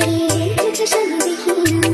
সোনার